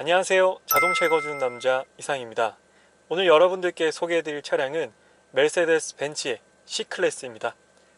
안녕하세요. 자동차 읽어주는 남자 이상입니다. 오늘 여러분들께 소개해드릴 차량은 메르세데스 벤츠의 C클래스입니다.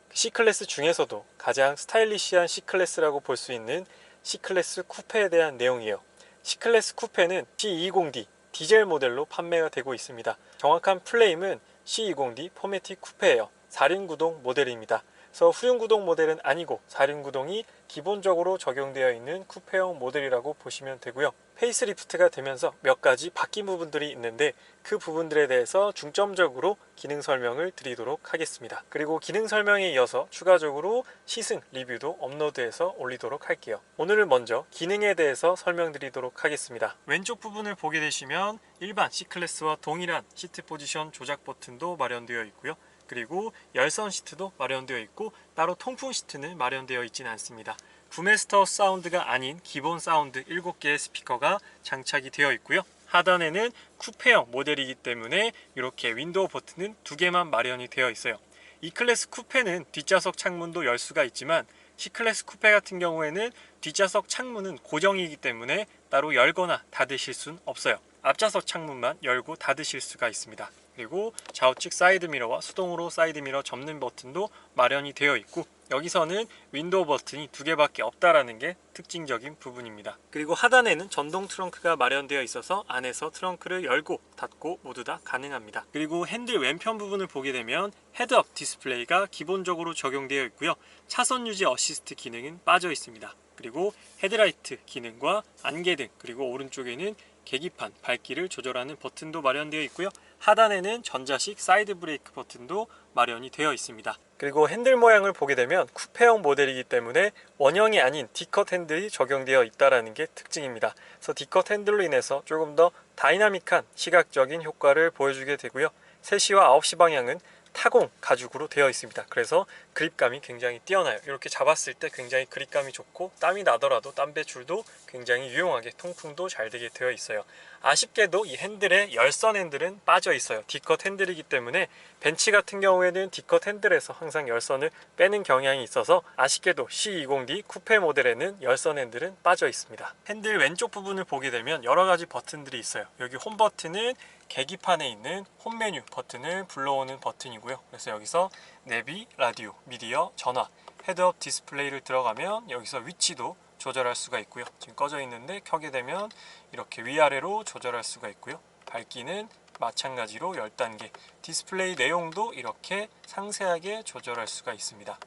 그 C클래스 중에서도 가장 스타일리시한 C클래스라고 볼 수 있는 C클래스 쿠페에 대한 내용이에요. C클래스 쿠페는 C20D 디젤 모델로 판매가 되고 있습니다. 정확한 플레임은 C20D 포매틱 쿠페예요. 4륜 구동 모델입니다. 그래서 후륜 구동 모델은 아니고 4륜 구동이 기본적으로 적용되어 있는 쿠페형 모델이라고 보시면 되고요. 페이스리프트가 되면서 몇 가지 바뀐 부분들이 있는데 그 부분들에 대해서 중점적으로 기능 설명을 드리도록 하겠습니다. 그리고 기능 설명에 이어서 추가적으로 시승 리뷰도 업로드해서 올리도록 할게요. 오늘은 먼저 기능에 대해서 설명드리도록 하겠습니다. 왼쪽 부분을 보게 되시면 일반 C클래스와 동일한 시트 포지션 조작 버튼도 마련되어 있고요. 그리고 열선 시트도 마련되어 있고 따로 통풍 시트는 마련되어 있지는 않습니다. 부메스터 사운드가 아닌 기본 사운드 7개의 스피커가 장착이 되어 있고요. 하단에는 쿠페형 모델이기 때문에 이렇게 윈도우 버튼은 두 개만 마련이 되어 있어요. E 클래스 쿠페는 뒷좌석 창문도 열 수가 있지만 C 클래스 쿠페 같은 경우에는 뒷좌석 창문은 고정이기 때문에 따로 열거나 닫으실 수는 없어요. 앞좌석 창문만 열고 닫으실 수가 있습니다. 그리고 좌우측 사이드 미러와 수동으로 사이드 미러 접는 버튼도 마련이 되어 있고 여기서는 윈도우 버튼이 두 개밖에 없다라는 게 특징적인 부분입니다. 그리고 하단에는 전동 트렁크가 마련되어 있어서 안에서 트렁크를 열고 닫고 모두 다 가능합니다. 그리고 핸들 왼편 부분을 보게 되면 헤드업 디스플레이가 기본적으로 적용되어 있고요. 차선 유지 어시스트 기능은 빠져 있습니다. 그리고 헤드라이트 기능과 안개등 그리고 오른쪽에는 계기판 밝기를 조절하는 버튼도 마련되어 있고요. 하단에는 전자식 사이드 브레이크 버튼도 마련이 되어 있습니다. 그리고 핸들 모양을 보게 되면 쿠페형 모델이기 때문에 원형이 아닌 D컷 핸들이 적용되어 있다는 게 특징입니다. 그래서 D컷 핸들로 인해서 조금 더 다이나믹한 시각적인 효과를 보여주게 되고요. 3시와 9시 방향은 타공 가죽으로 되어 있습니다. 그래서 그립감이 굉장히 뛰어나요. 이렇게 잡았을 때 굉장히 그립감이 좋고 땀이 나더라도 땀 배출도 굉장히 유용하게 통풍도 잘 되게 되어 있어요. 아쉽게도 이 핸들에 열선 핸들은 빠져 있어요. D컷 핸들이기 때문에 벤치 같은 경우에는 D컷 핸들에서 항상 열선을 빼는 경향이 있어서 아쉽게도 C20D 쿠페 모델에는 열선 핸들은 빠져 있습니다. 핸들 왼쪽 부분을 보게 되면 여러 가지 버튼들이 있어요. 여기 홈 버튼은 계기판에 있는 홈 메뉴 버튼을 불러오는 버튼이고요. 그래서 여기서 내비, 라디오, 미디어, 전화, 헤드업 디스플레이를 들어가면 여기서 위치도 조절할 수가 있고요. 지금 꺼져 있는데 켜게 되면 이렇게 위아래로 조절할 수가 있고요. 밝기는 마찬가지로 10단계, 디스플레이 내용도 이렇게 상세하게 조절할 수가 있습니다.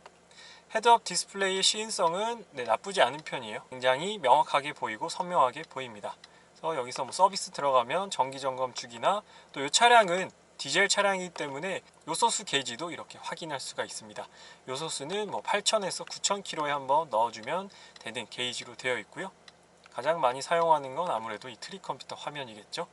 헤드업 디스플레이의 시인성은 네, 나쁘지 않은 편이에요. 굉장히 명확하게 보이고 선명하게 보입니다. 그래서 여기서 뭐 서비스 들어가면 정기 점검 주기나 또 이 차량은 디젤 차량이기 때문에 요소수 게이지도 이렇게 확인할 수가 있습니다. 요소수는 뭐 8,000에서 9,000km에 한번 넣어주면 되는 게이지로 되어 있고요. 가장 많이 사용하는 건 아무래도 이 트리 컴퓨터 화면이겠죠.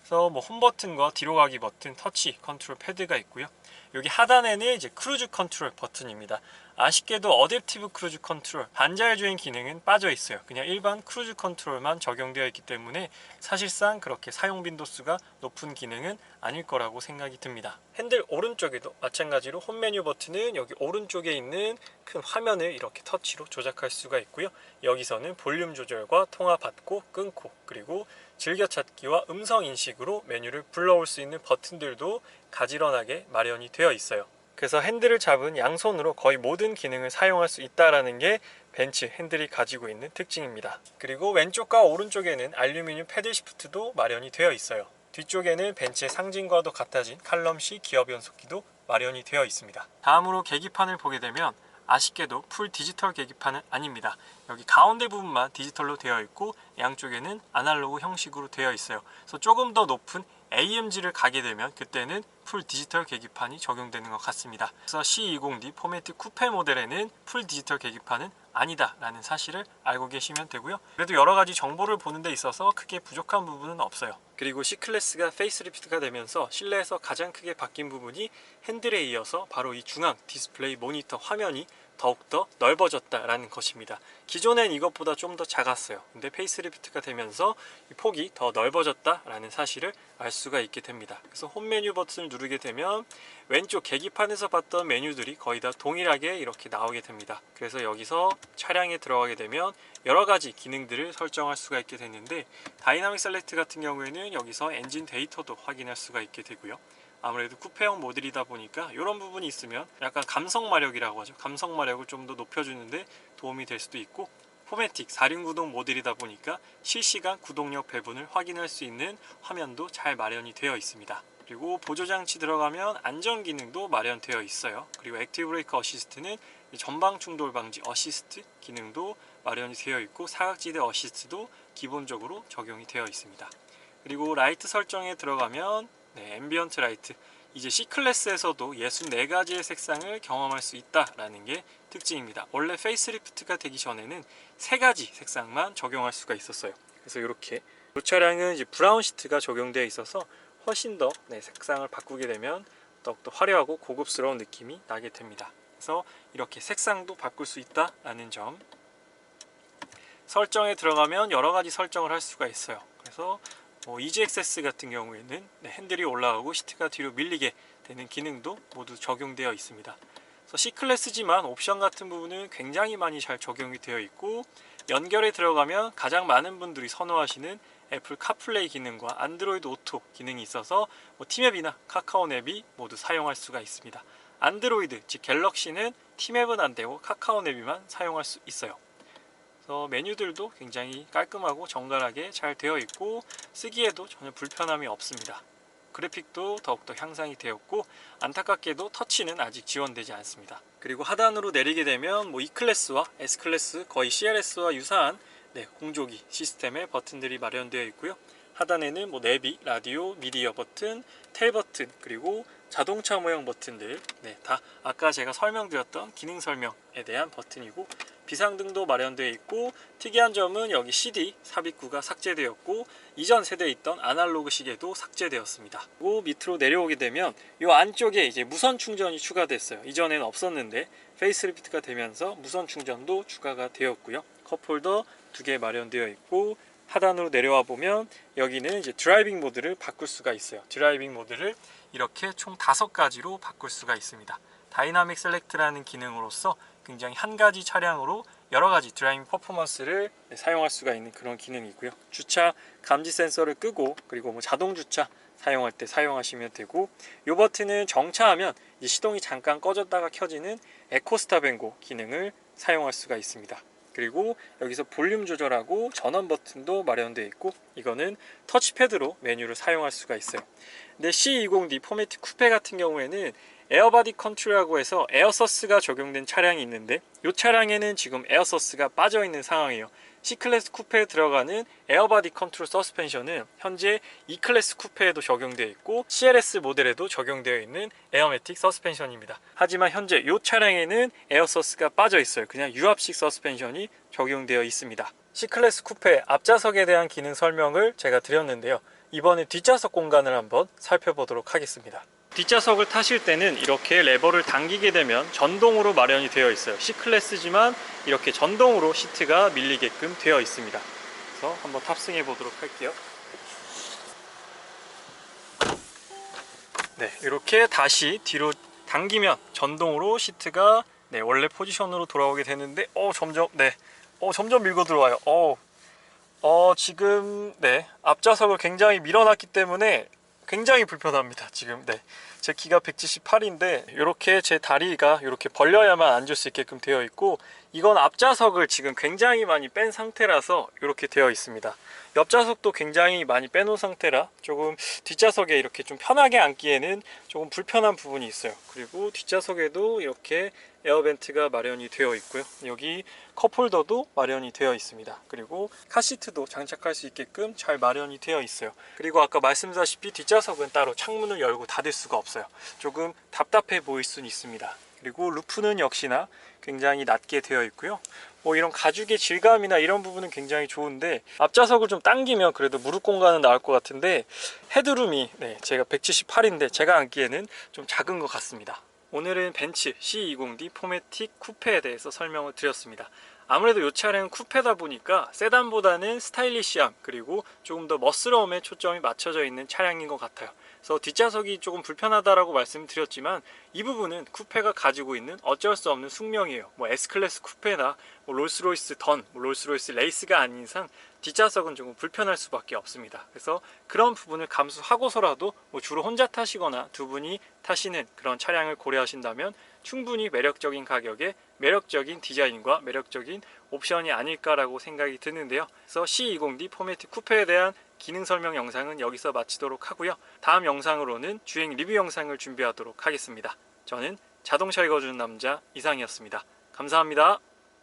그래서 뭐 홈 버튼과 뒤로 가기 버튼, 터치 컨트롤 패드가 있고요. 여기 하단에는 이제 크루즈 컨트롤 버튼입니다. 아쉽게도 어댑티브 크루즈 컨트롤 반자율 주행 기능은 빠져 있어요. 그냥 일반 크루즈 컨트롤만 적용되어 있기 때문에 사실상 그렇게 사용 빈도수가 높은 기능은 아닐 거라고 생각이 듭니다. 핸들 오른쪽에도 마찬가지로 홈 메뉴 버튼은 여기 오른쪽에 있는 큰 화면을 이렇게 터치로 조작할 수가 있고요. 여기서는 볼륨 조절과 통화 받고 끊고 그리고 즐겨찾기와 음성 인식으로 메뉴를 불러올 수 있는 버튼들도 가지런하게 마련이 되어 있어요. 그래서 핸들을 잡은 양손으로 거의 모든 기능을 사용할 수 있다라는 게 벤츠 핸들이 가지고 있는 특징입니다. 그리고 왼쪽과 오른쪽에는 알루미늄 패들 시프트도 마련이 되어 있어요. 뒤쪽에는 벤츠의 상징과도 같아진 칼럼 C 기어 변속기도 마련이 되어 있습니다. 다음으로 계기판을 보게 되면 아쉽게도 풀 디지털 계기판은 아닙니다. 여기 가운데 부분만 디지털로 되어 있고 양쪽에는 아날로그 형식으로 되어 있어요. 그래서 조금 더 높은 AMG를 가게 되면 그때는 풀 디지털 계기판이 적용되는 것 같습니다. 그래서 C20D 포매틱 쿠페 모델에는 풀 디지털 계기판은 아니다라는 사실을 알고 계시면 되고요. 그래도 여러 가지 정보를 보는 데 있어서 크게 부족한 부분은 없어요. 그리고 C클래스가 페이스리프트가 되면서 실내에서 가장 크게 바뀐 부분이 핸들에 이어서 바로 이 중앙 디스플레이 모니터 화면이 더욱더 넓어졌다라는 것입니다. 기존엔 이것보다 좀 더 작았어요. 근데 페이스리프트가 되면서 이 폭이 더 넓어졌다라는 사실을 알 수가 있게 됩니다. 그래서 홈 메뉴 버튼을 누르게 되면 왼쪽 계기판에서 봤던 메뉴들이 거의 다 동일하게 이렇게 나오게 됩니다. 그래서 여기서 차량에 들어가게 되면 여러 가지 기능들을 설정할 수가 있게 되는데 다이나믹 셀렉트 같은 경우에는 여기서 엔진 데이터도 확인할 수가 있게 되고요. 아무래도 쿠페형 모델이다 보니까 이런 부분이 있으면 약간 감성 마력이라고 하죠. 감성 마력을 좀 더 높여주는데 도움이 될 수도 있고 포매틱 4륜 구동 모델이다 보니까 실시간 구동력 배분을 확인할 수 있는 화면도 잘 마련이 되어 있습니다. 그리고 보조 장치 들어가면 안전 기능도 마련되어 있어요. 그리고 액티브 브레이크 어시스트는 전방 충돌 방지 어시스트 기능도 마련이 되어 있고 사각지대 어시스트도 기본적으로 적용이 되어 있습니다. 그리고 라이트 설정에 들어가면 네, 앰비언트 라이트 이제 C클래스에서도 64가지의 색상을 경험할 수 있다라는 게 특징입니다. 원래 페이스리프트가 되기 전에는 세 가지 색상만 적용할 수가 있었어요. 그래서 이렇게 이 차량은 이제 브라운 시트가 적용되어 있어서 훨씬 더 네, 색상을 바꾸게 되면 더욱더 화려하고 고급스러운 느낌이 나게 됩니다. 그래서 이렇게 색상도 바꿀 수 있다라는 점 설정에 들어가면 여러 가지 설정을 할 수가 있어요. 그래서 뭐 EGXS 같은 경우에는 네, 핸들이 올라가고 시트가 뒤로 밀리게 되는 기능도 모두 적용되어 있습니다. C클래스지만 옵션 같은 부분은 굉장히 많이 잘 적용이 되어 있고 연결에 들어가면 가장 많은 분들이 선호하시는 애플 카플레이 기능과 안드로이드 오토 기능이 있어서 뭐 티맵이나 카카오 앱이 모두 사용할 수가 있습니다. 안드로이드 즉 갤럭시는 티맵은 안 되고 카카오 앱이만 사용할 수 있어요. 그래서 메뉴들도 굉장히 깔끔하고 정갈하게 잘 되어 있고 쓰기에도 전혀 불편함이 없습니다. 그래픽도 더욱더 향상이 되었고 안타깝게도 터치는 아직 지원되지 않습니다. 그리고 하단으로 내리게 되면 뭐 E클래스와 S클래스 거의 CLS와 유사한 네, 공조기 시스템의 버튼들이 마련되어 있고요. 하단에는 뭐 내비, 라디오, 미디어 버튼, 텔 버튼, 그리고 자동차 모형 버튼들 네, 다 아까 제가 설명드렸던 기능 설명에 대한 버튼이고 비상등도 마련되어 있고 특이한 점은 여기 CD 삽입구가 삭제되었고 이전 세대에 있던 아날로그 시계도 삭제되었습니다. 그리고 밑으로 내려오게 되면 이 안쪽에 이제 무선 충전이 추가됐어요. 이전에는 없었는데 페이스리프트가 되면서 무선 충전도 추가가 되었고요. 컵홀더 두 개 마련되어 있고 하단으로 내려와 보면 여기는 이제 드라이빙 모드를 바꿀 수가 있어요. 드라이빙 모드를 이렇게 총 다섯 가지로 바꿀 수가 있습니다. 다이나믹 셀렉트라는 기능으로서 굉장히 한 가지 차량으로 여러 가지 드라이빙 퍼포먼스를 사용할 수가 있는 그런 기능이고요. 주차 감지 센서를 끄고 그리고 뭐 자동 주차 사용할 때 사용하시면 되고 이 버튼은 정차하면 시동이 잠깐 꺼졌다가 켜지는 에코스타 뱅고 기능을 사용할 수가 있습니다. 그리고 여기서 볼륨 조절하고 전원 버튼도 마련되어 있고 이거는 터치패드로 메뉴를 사용할 수가 있어요. 근데 C20D 포매틱 쿠페 같은 경우에는 에어바디 컨트롤이라고 해서 에어서스가 적용된 차량이 있는데 이 차량에는 지금 에어서스가 빠져 있는 상황이에요. C클래스 쿠페에 들어가는 에어바디 컨트롤 서스펜션은 현재 E클래스 쿠페에도 적용되어 있고 CLS 모델에도 적용되어 있는 에어매틱 서스펜션입니다. 하지만 현재 이 차량에는 에어서스가 빠져 있어요. 그냥 유압식 서스펜션이 적용되어 있습니다. C클래스 쿠페 앞좌석에 대한 기능 설명을 제가 드렸는데요. 이번에 뒷좌석 공간을 한번 살펴보도록 하겠습니다. 뒷좌석을 타실 때는 이렇게 레버를 당기게 되면 전동으로 마련이 되어 있어요. C클래스지만 이렇게 전동으로 시트가 밀리게끔 되어 있습니다. 그래서 한번 탑승해 보도록 할게요. 네, 이렇게 다시 뒤로 당기면 전동으로 시트가 네, 원래 포지션으로 돌아오게 되는데 어 점점 네. 어 점점 밀고 들어와요. 어. 어 지금 네. 앞좌석을 굉장히 밀어놨기 때문에 굉장히 불편합니다. 지금 네. 제 키가 178인데 이렇게 제 다리가 이렇게 벌려야만 앉을 수 있게끔 되어 있고 이건 앞좌석을 지금 굉장히 많이 뺀 상태라서 이렇게 되어 있습니다. 옆좌석도 굉장히 많이 빼놓은 상태라 조금 뒷좌석에 이렇게 좀 편하게 앉기에는 조금 불편한 부분이 있어요. 그리고 뒷좌석에도 이렇게 에어벤트가 마련이 되어 있고요. 여기 컵홀더도 마련이 되어 있습니다. 그리고 카시트도 장착할 수 있게끔 잘 마련이 되어 있어요. 그리고 아까 말씀드렸다시피 뒷좌석은 따로 창문을 열고 닫을 수가 없어요. 조금 답답해 보일 수는 있습니다. 그리고 루프는 역시나 굉장히 낮게 되어 있고요. 뭐 이런 가죽의 질감이나 이런 부분은 굉장히 좋은데 앞좌석을 좀 당기면 그래도 무릎 공간은 나올 것 같은데 헤드룸이 네, 제가 178인데 제가 앉기에는 좀 작은 것 같습니다. 오늘은 벤츠 C20D 포매틱 쿠페에 대해서 설명을 드렸습니다. 아무래도 이 차량은 쿠페다 보니까 세단보다는 스타일리시함 그리고 조금 더 멋스러움에 초점이 맞춰져 있는 차량인 것 같아요. 그래서 뒷좌석이 조금 불편하다라고 말씀드렸지만 이 부분은 쿠페가 가지고 있는 어쩔 수 없는 숙명이에요. 뭐 S클래스 쿠페나 뭐 롤스로이스 던, 뭐 롤스로이스 레이스가 아닌 이상 뒷좌석은 조금 불편할 수밖에 없습니다. 그래서 그런 부분을 감수하고서라도 뭐 주로 혼자 타시거나 두 분이 타시는 그런 차량을 고려하신다면 충분히 매력적인 가격에 매력적인 디자인과 매력적인 옵션이 아닐까라고 생각이 드는데요. 그래서 C20D 포매틱 쿠페에 대한 기능 설명 영상은 여기서 마치도록 하고요. 다음 영상으로는 주행 리뷰 영상을 준비하도록 하겠습니다. 저는 자동차 읽어주는 남자 이상이었습니다. 감사합니다.